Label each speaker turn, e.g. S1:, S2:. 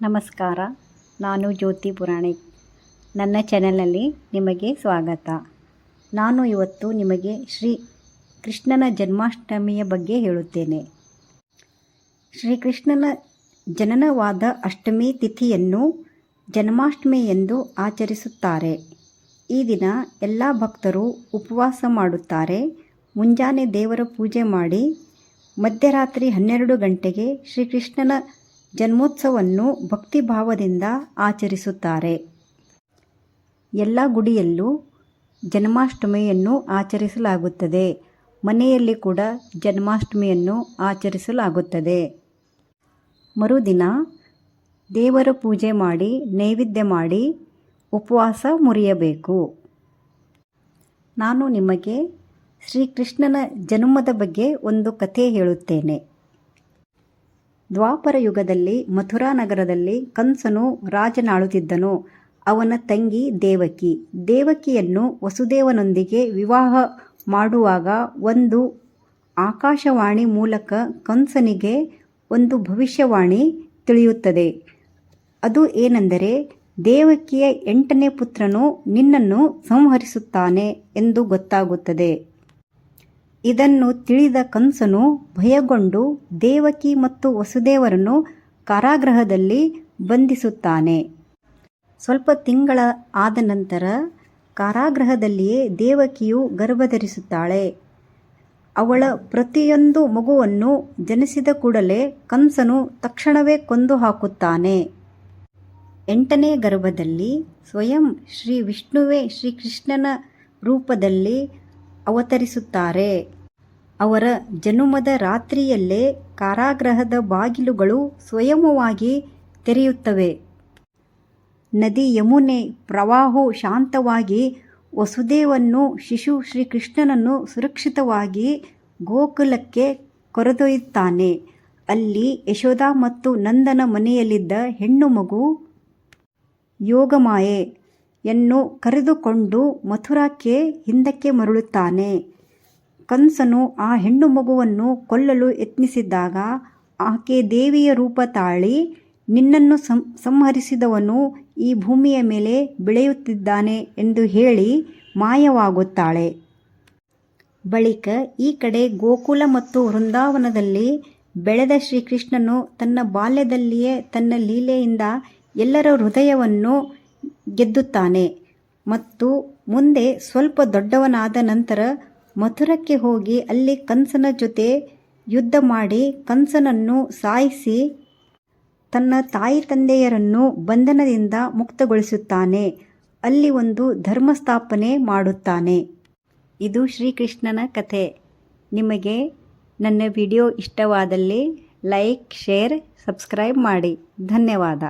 S1: ನಮಸ್ಕಾರ, ನಾನು ಜ್ಯೋತಿ ಪುರಾಣಿಕ್ ನನ್ನ ಚಾನೆಲ್ನಲ್ಲಿ ನಿಮಗೆ ಸ್ವಾಗತ. ನಾನು ಇವತ್ತು ನಿಮಗೆ ಶ್ರೀ ಕೃಷ್ಣನ ಜನ್ಮಾಷ್ಟಮಿಯ ಬಗ್ಗೆ ಹೇಳುತ್ತೇನೆ. ಶ್ರೀಕೃಷ್ಣನ ಜನನವಾದ ಅಷ್ಟಮಿ ತಿಥಿಯನ್ನು ಜನ್ಮಾಷ್ಟಮಿ ಎಂದು ಆಚರಿಸುತ್ತಾರೆ. ಈ ದಿನ ಎಲ್ಲ ಭಕ್ತರು ಉಪವಾಸ ಮಾಡುತ್ತಾರೆ. ಮುಂಜಾನೆ ದೇವರ ಪೂಜೆ ಮಾಡಿ ಮಧ್ಯರಾತ್ರಿ ಹನ್ನೆರಡು ಗಂಟೆಗೆ ಶ್ರೀಕೃಷ್ಣನ ಜನ್ಮೋತ್ಸವವನ್ನು ಭಕ್ತಿಭಾವದಿಂದ ಆಚರಿಸುತ್ತಾರೆ. ಎಲ್ಲ ಗುಡಿಯಲ್ಲೂ ಜನ್ಮಾಷ್ಟಮಿಯನ್ನು ಆಚರಿಸಲಾಗುತ್ತದೆ. ಮನೆಯಲ್ಲಿ ಕೂಡ ಜನ್ಮಾಷ್ಟಮಿಯನ್ನು ಆಚರಿಸಲಾಗುತ್ತದೆ. ಮರುದಿನ ದೇವರ ಪೂಜೆ ಮಾಡಿ, ನೈವೇದ್ಯ ಮಾಡಿ, ಉಪವಾಸ ಮುರಿಯಬೇಕು. ನಾನು ನಿಮಗೆ ಶ್ರೀಕೃಷ್ಣನ ಜನ್ಮದ ಬಗ್ಗೆ ಒಂದು ಕಥೆ ಹೇಳುತ್ತೇನೆ. ದ್ವಾಪರ ಯುಗದಲ್ಲಿ ಮಥುರಾ ನಗರದಲ್ಲಿ ಕಂಸನು ರಾಜನಾಳುತ್ತಿದ್ದನು. ಅವನ ತಂಗಿ ದೇವಕಿ. ದೇವಕಿಯನ್ನು ವಸುದೇವನೊಂದಿಗೆ ವಿವಾಹ ಮಾಡುವಾಗ ಒಂದು ಆಕಾಶವಾಣಿ ಮೂಲಕ ಕಂಸನಿಗೆ ಒಂದು ಭವಿಷ್ಯವಾಣಿ ತಿಳಿಯುತ್ತದೆ. ಅದು ಏನೆಂದರೆ, ದೇವಕಿಯ ಎಂಟನೇ ಪುತ್ರನು ನಿನ್ನನ್ನು ಸಂಹರಿಸುತ್ತಾನೆ ಎಂದು ಗೊತ್ತಾಗುತ್ತದೆ. ಇದನ್ನು ತಿಳಿದ ಕಂಸನು ಭಯಗೊಂಡು ದೇವಕಿ ಮತ್ತು ವಸುದೇವರನ್ನು ಕಾರಾಗೃಹದಲ್ಲಿ ಬಂಧಿಸುತ್ತಾನೆ. ಸ್ವಲ್ಪ ತಿಂಗಳ ಆದ ನಂತರ ಕಾರಾಗೃಹದಲ್ಲಿಯೇ ದೇವಕಿಯು ಗರ್ಭಧರಿಸುತ್ತಾಳೆ. ಅವಳ ಪ್ರತಿಯೊಂದು ಮಗುವನ್ನು ಜನಿಸಿದ ಕೂಡಲೇ ಕಂಸನು ತಕ್ಷಣವೇ ಕೊಂದು ಹಾಕುತ್ತಾನೆ. ಎಂಟನೇ ಗರ್ಭದಲ್ಲಿ ಸ್ವಯಂ ಶ್ರೀ ವಿಷ್ಣುವೇ ಶ್ರೀಕೃಷ್ಣನ ರೂಪದಲ್ಲಿ ಅವತರಿಸುತ್ತಾರೆ. ಅವರ ಜನುಮದ ರಾತ್ರಿಯಲ್ಲೇ ಕಾರಾಗೃಹದ ಬಾಗಿಲುಗಳು ಸ್ವಯಂವಾಗಿ ತೆರೆಯುತ್ತವೆ. ನದಿ ಯಮುನೆ ಪ್ರವಾಹವು ಶಾಂತವಾಗಿ ವಸುದೇವನ್ನು ಶಿಶು ಶ್ರೀಕೃಷ್ಣನನ್ನು ಸುರಕ್ಷಿತವಾಗಿ ಗೋಕುಲಕ್ಕೆ ಕೊರೆದೊಯ್ಯುತ್ತಾನೆ. ಅಲ್ಲಿ ಯಶೋಧ ಮತ್ತು ನಂದನ ಮನೆಯಲ್ಲಿದ್ದ ಹೆಣ್ಣು ಮಗು ಯೋಗಮಾಯೆ. ಯನ್ನು ಕರೆದುಕೊಂಡು ಮಥುರಾಕ್ಕೆ ಹಿಂದಕ್ಕೆ ಮರಳುತ್ತಾನೆ. ಕಂಸನು ಆ ಹೆಣ್ಣು ಮಗುವನ್ನು ಕೊಲ್ಲಲು ಯತ್ನಿಸಿದ್ದಾಗ ಆಕೆ ದೇವಿಯ ರೂಪ ತಾಳಿ ನಿನ್ನನ್ನು ಸಂಹರಿಸಿದವನು ಈ ಭೂಮಿಯ ಮೇಲೆ ಬೆಳೆಯುತ್ತಿದ್ದಾನೆ ಎಂದು ಹೇಳಿ ಮಾಯವಾಗುತ್ತಾಳೆ. ಬಳಿಕ ಈ ಕಡೆ ಗೋಕುಲ ಮತ್ತು ವೃಂದಾವನದಲ್ಲಿ ಬೆಳೆದ ಶ್ರೀಕೃಷ್ಣನು ತನ್ನ ಬಾಲ್ಯದಲ್ಲಿಯೇ ತನ್ನ ಲೀಲೆಯಿಂದ ಎಲ್ಲರ ಹೃದಯವನ್ನು ಗೆದ್ದುತ್ತಾನೆ. ಮತ್ತು ಮುಂದೆ ಸ್ವಲ್ಪ ದೊಡ್ಡವನಾದ ನಂತರ ಮಥುರಕ್ಕೆ ಹೋಗಿ ಅಲ್ಲಿ ಕಂಸನ ಜೊತೆ ಯುದ್ಧ ಮಾಡಿ ಕಂಸನನ್ನು ಸಾಯಿಸಿ ತನ್ನ ತಾಯಿ ತಂದೆಯರನ್ನು ಬಂಧನದಿಂದ ಮುಕ್ತಗೊಳಿಸುತ್ತಾನೆ. ಅಲ್ಲಿ ಒಂದು ಧರ್ಮ ಸ್ಥಾಪನೆ ಮಾಡುತ್ತಾನೆ. ಇದು ಶ್ರೀಕೃಷ್ಣನ ಕಥೆ. ನಿಮಗೆ ನನ್ನ ವಿಡಿಯೋ ಇಷ್ಟವಾದಲ್ಲಿ ಲೈಕ್, ಶೇರ್, ಸಬ್ಸ್ಕ್ರೈಬ್ ಮಾಡಿ. ಧನ್ಯವಾದ.